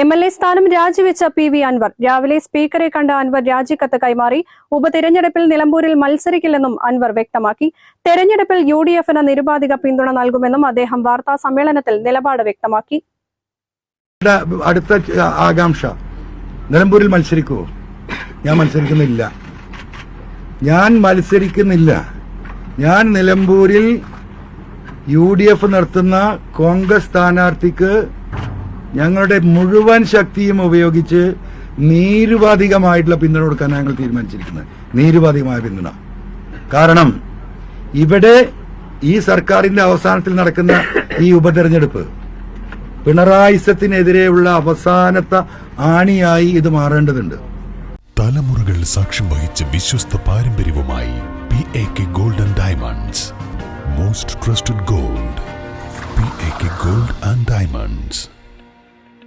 M L A സ്ഥാനം രാജിവെച്ച P V Anwar. രാവിലെ സ്പീക്കറെ കണ്ട അൻവർ രാജിക്കത്ത് കൈമാറി. ഉപതെരഞ്ഞെടുപ്പിൽ നിലമ്പൂരിൽ മത്സരിക്കില്ലെന്നും അൻവർ വ്യക്തമാക്കി. തെരഞ്ഞെടുപ്പിൽ യു ഡി എഫിന് നിരുപാധിക പിന്തുണ നൽകുമെന്നും അദ്ദേഹം വാർത്താ സമ്മേളനത്തിൽ നിലപാട് വ്യക്തമാക്കി. അടുത്ത ആകാംക്ഷ. നിലമ്പൂരിൽ മത്സരിക്കുമോ ഞാൻ മത്സരിക്കുന്നില്ല. ഞാൻ മത്സരിക്കുന്നില്ല. ഞാൻ നിലമ്പൂരിൽ യു ഡി എഫ് നടത്തുന്ന കോൺഗ്രസ് സ്ഥാനാർത്ഥിക്ക് ഞങ്ങളുടെ മുഴുവൻ ശക്തിയും ഉപയോഗിച്ച് നീരുപാധികമായിട്ടുള്ള പിന്തുണ കൊടുക്കാൻ ഞങ്ങൾ തീരുമാനിച്ചിരിക്കുന്നത്. നീരുപാധികമായ പിന്തുണ. കാരണം ഇവിടെ ഈ സർക്കാരിന്റെ അവസാനത്തിൽ നടക്കുന്ന ഈ ഉപതെരഞ്ഞെടുപ്പ് പിണറായിസത്തിനെതിരെയുള്ള അവസാനത്തെ ആണിയായി ഇത് മാറേണ്ടതുണ്ട്. തലമുറകൾ സാക്ഷ്യം വഹിച്ച വിശ്വസ്ത പാരമ്പര്യവുമായി P A K gold and diamonds most trusted gold P A K gold and diamonds